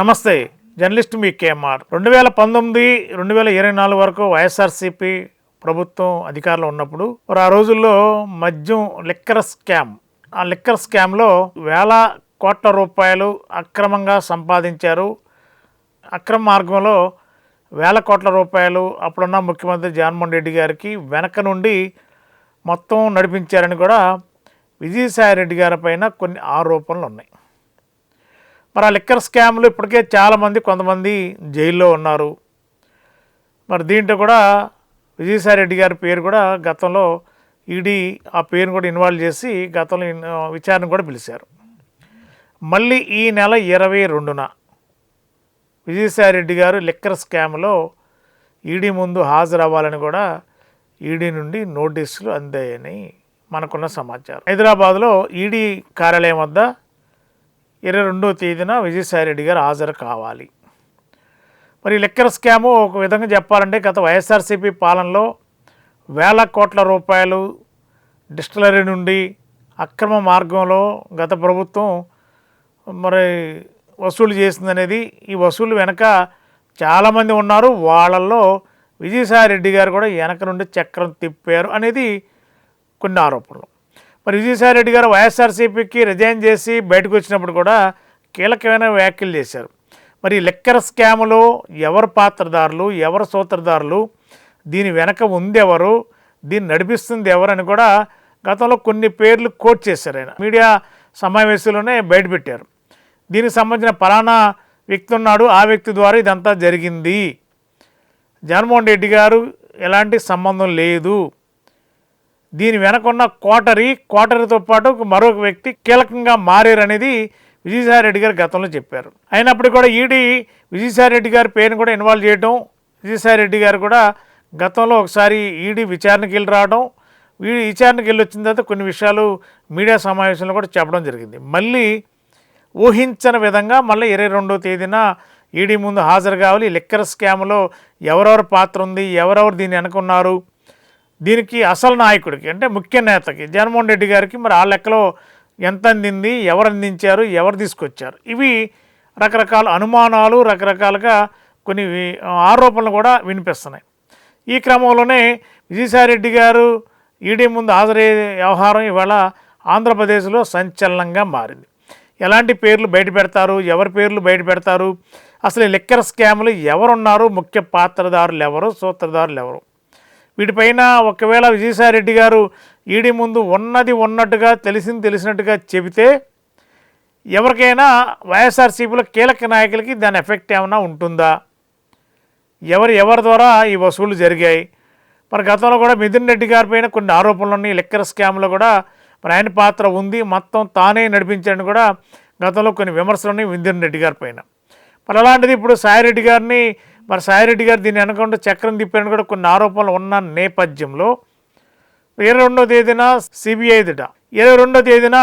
నమస్తే జర్నలిస్ట్ మీ కేఎంఆర్. రెండు వేల పంతొమ్మిది రెండు వేల ఇరవై నాలుగు వరకు వైఎస్ఆర్సీపీ ప్రభుత్వం అధికారంలో ఉన్నప్పుడు మరి ఆ రోజుల్లో మద్యం లిక్కర్ స్కామ్ ఆ లిక్కర్ స్కామ్లో వేల కోట్ల రూపాయలు అక్రమంగా సంపాదించారు. అక్రమ మార్గంలో వేల కోట్ల రూపాయలు అప్పుడున్న ముఖ్యమంత్రి జగన్మోహన్ రెడ్డి గారికి వెనక నుండి మొత్తం నడిపించారని కూడా విజయసాయి రెడ్డి గారి పైన కొన్ని ఆరోపణలు ఉన్నాయి. మరి ఆ లిక్కర్ స్కామ్లు ఇప్పటికే చాలామంది కొంతమంది జైల్లో ఉన్నారు. మరి దీంట్లో కూడా విజయసాయి రెడ్డి గారి పేరు కూడా గతంలో ఈడీ ఆ పేరును కూడా ఇన్వాల్వ్ చేసి గతంలో విచారణ కూడా పిలిచారు. మళ్ళీ ఈ నెల ఇరవై రెండున విజయసాయి రెడ్డి గారు లిక్కర్ స్కామ్లో ఈడీ ముందు హాజరవ్వాలని కూడా ఈడీ నుండి నోటీసులు అందాయని మనకున్న సమాచారం. హైదరాబాద్లో ఈడీ కార్యాలయం వద్ద ఇరవై రెండో తేదీన విజయసాయి రెడ్డి గారు హాజరు కావాలి. మరి లిక్కర్ స్కాము ఒక విధంగా చెప్పాలంటే గత వైఎస్ఆర్సీపీ పాలనలో వేల కోట్ల రూపాయలు డిస్టిలరీ నుండి అక్రమ మార్గంలో గత ప్రభుత్వం మరి వసూలు చేసిందనేది ఈ వసూలు వెనక చాలామంది ఉన్నారు. వాళ్ళల్లో విజయసాయి రెడ్డి గారు కూడా వెనక నుండి చక్రం తిప్పారు అనేది కొన్ని ఆరోపణలు. మరి విజయసాయిరెడ్డి గారు వైఎస్ఆర్సీపీకి రిజైన్ చేసి బయటకు వచ్చినప్పుడు కూడా కీలకమైన వ్యాఖ్యలు చేశారు. మరి ఈ లెక్కర్ స్కాములో ఎవరు పాత్రదారులు ఎవరు సూత్రధారులు దీని వెనక ఉంది ఎవరు దీన్ని నడిపిస్తుంది ఎవరని కూడా గతంలో కొన్ని పేర్లు కోట్ చేశారు ఆయన. మీడియా సమావేశంలోనే బయటపెట్టారు దీనికి సంబంధించిన పలానా వ్యక్తి ఉన్నాడు ఆ వ్యక్తి ద్వారా ఇదంతా జరిగింది. జగన్మోహన్ రెడ్డి గారు ఎలాంటి సంబంధం లేదు. దీని వెనకున్న కోటరీ కోటరీతో పాటు మరొక వ్యక్తి కీలకంగా మారారనేది విజయసాయిరెడ్డి గారు గతంలో చెప్పారు. అయినప్పుడు కూడా ఈడీ విజయసాయిరెడ్డి గారి పేరును కూడా ఇన్వాల్వ్ చేయడం విజయసాయిరెడ్డి గారు కూడా గతంలో ఒకసారి ఈడీ విచారణకి వెళ్ళి రావడం వీడి విచారణకి వెళ్ళి వచ్చిన తర్వాత కొన్ని విషయాలు మీడియా సమావేశంలో కూడా చెప్పడం జరిగింది. మళ్ళీ ఊహించని విధంగా మళ్ళీ ఇరవై రెండో తేదీన ఈడీ ముందు హాజరు కావాలి. లిక్కర్ స్కామ్లో ఎవరెవరి పాత్ర ఉంది ఎవరెవరు దీన్ని వెనుకున్నారు దీనికి అసలు నాయకుడికి అంటే ముఖ్య నేతకి జగన్మోహన్ రెడ్డి గారికి మరి ఆ లెక్కలో ఎంత అందింది ఎవరు అందించారు ఎవరు తీసుకొచ్చారు? ఇవి రకరకాల అనుమానాలు రకరకాలుగా కొన్ని ఆరోపణలు కూడా వినిపిస్తున్నాయి. ఈ క్రమంలోనే విజయసాయిరెడ్డి గారు ఈడీ ముందు హాజరయ్యే వ్యవహారం ఇవాళ ఆంధ్రప్రదేశ్లో సంచలనంగా మారింది. ఎలాంటి పేర్లు బయట పెడతారు ఎవరి పేర్లు బయట పెడతారు అసలు లిక్కర్ స్కామ్లు ఎవరున్నారు ముఖ్య పాత్రదారులు ఎవరు సూత్రధారులు ఎవరు? వీటిపైన ఒకవేళ విజయసాయిరెడ్డి గారు ఈడీ ముందు ఉన్నది ఉన్నట్టుగా తెలిసింది తెలిసినట్టుగా చెబితే ఎవరికైనా వైఎస్ఆర్సీపీలో కీలక నాయకులకి దాని ఎఫెక్ట్ ఏమైనా ఉంటుందా? ఎవరు ఎవరి ద్వారా ఈ వసూళ్ళు జరిగాయి? మరి గతంలో కూడా మిథున్ రెడ్డి గారి పైన కొన్ని ఆరోపణలు ఉన్నాయి లిక్కర్ స్కామ్లో కూడా మరి ఆయన పాత్ర ఉంది. మొత్తం తానే నడిపించాడని కూడా గతంలో కొన్ని విమర్శలు ఉన్నాయి మిథున్ రెడ్డి గారి పైన. మరి అలాంటిది ఇప్పుడు సాయిరెడ్డి గారిని మరి సాయిరెడ్డి గారు దీన్ని వెనకుండా చక్రం తిప్పారని కూడా కొన్ని ఆరోపణలు ఉన్న నేపథ్యంలో ఇరవై రెండో తేదీన సిబిఐ ఎదుట ఇరవై రెండో తేదీన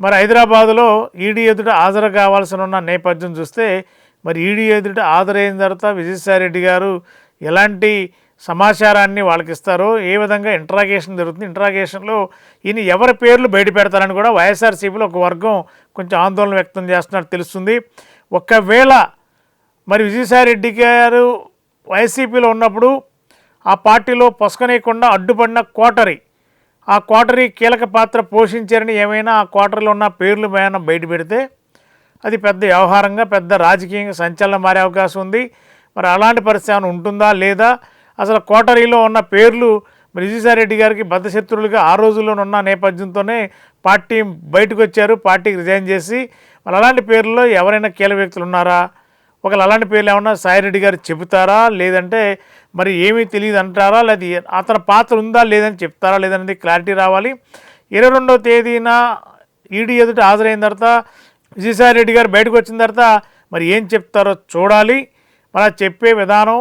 మరి హైదరాబాదులో ఈడీ ఎదుట హాజరు కావాల్సి ఉన్న నేపథ్యం చూస్తే మరి ఈడీ ఎదుట హాజరైన తర్వాత విజయసాయిరెడ్డి గారు ఎలాంటి సమాచారాన్ని వాళ్ళకి ఇస్తారో ఏ విధంగా ఇంట్రాగేషన్ జరుగుతుంది ఇంట్రాగేషన్లో ఈయన ఎవరి పేర్లు బయట పెడతారని కూడా వైఎస్ఆర్సీపీలో ఒక వర్గం కొంచెం ఆందోళన వ్యక్తం చేస్తున్నట్టు తెలుస్తుంది. ఒకవేళ మరి విజయసాయిరెడ్డి గారు వైసీపీలో ఉన్నప్పుడు ఆ పార్టీలో పొసకనేయకుండా అడ్డుపడిన కోటరీ ఆ కోటరీ కీలక పాత్ర పోషించారని ఏమైనా ఆ కోటరీలో ఉన్న పేర్లు ఏమైనా బయట పెడితే అది పెద్ద వ్యవహారంగా పెద్ద రాజకీయంగా సంచలనం మారే అవకాశం ఉంది. మరి అలాంటి పరిస్థితి ఏమైనా ఉంటుందా లేదా? అసలు కోటరీలో ఉన్న పేర్లు మరి విజయసాయిరెడ్డి గారికి బద్ధశత్రులుగా ఆ రోజుల్లో ఉన్న నేపథ్యంతోనే పార్టీ బయటకు వచ్చారు పార్టీకి రిజైన్ చేసి. మరి అలాంటి పేర్లలో ఎవరైనా కీలక వ్యక్తులు ఉన్నారా? ఒకవేళ అలాంటి పేర్లు ఏమన్నా సాయిరెడ్డి గారు చెబుతారా? లేదంటే మరి ఏమీ తెలియదు అంటారా? లేదు అతని పాత్ర ఉందా? లేదని చెప్తారా? లేదనేది క్లారిటీ రావాలి. ఇరవై రెండవ తేదీన ఈడీ ఎదుట హాజరైన తర్వాత విజయసాయిరెడ్డి గారు బయటకు వచ్చిన తర్వాత మరి ఏం చెప్తారో చూడాలి. మరి చెప్పే విధానం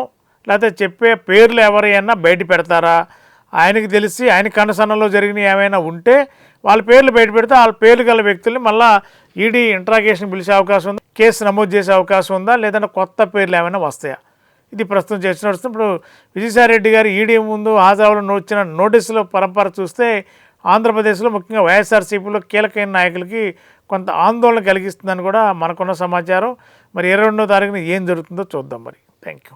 లేకపోతే చెప్పే పేర్లు ఎవరైనా బయట పెడతారా? ఆయనకి తెలిసి ఆయన కనసన్నలో జరిగిన ఏమైనా ఉంటే వాళ్ళ పేర్లు బయట పెడితే వాళ్ళ పేర్లు గల వ్యక్తుల్ని మళ్ళా ఈడీ ఇంట్రాగేషన్ పిలిచే అవకాశం ఉందా? కేసు నమోదు చేసే అవకాశం ఉందా? లేదంటే కొత్త పేర్లు ఏమైనా వస్తాయా? ఇది ప్రస్తుతం చర్చ నడుస్తుంది. ఇప్పుడు విజయసాయిరెడ్డి గారు ఈడీ ముందు హాజరవడం వచ్చిన నోటీసుల పరంపర చూస్తే ఆంధ్రప్రదేశ్లో ముఖ్యంగా వైఎస్ఆర్సీపీలో కీలకమైన నాయకులకి కొంత ఆందోళన కలిగిస్తుందని కూడా మనకున్న సమాచారం. మరి ఇరవై రెండో తారీఖున ఏం జరుగుతుందో చూద్దాం మరి. Thank you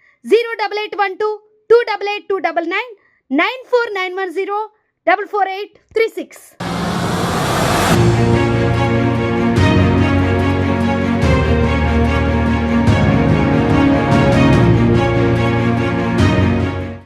zero double eight one two two double eight two double nine nine four nine one zero double four eight three six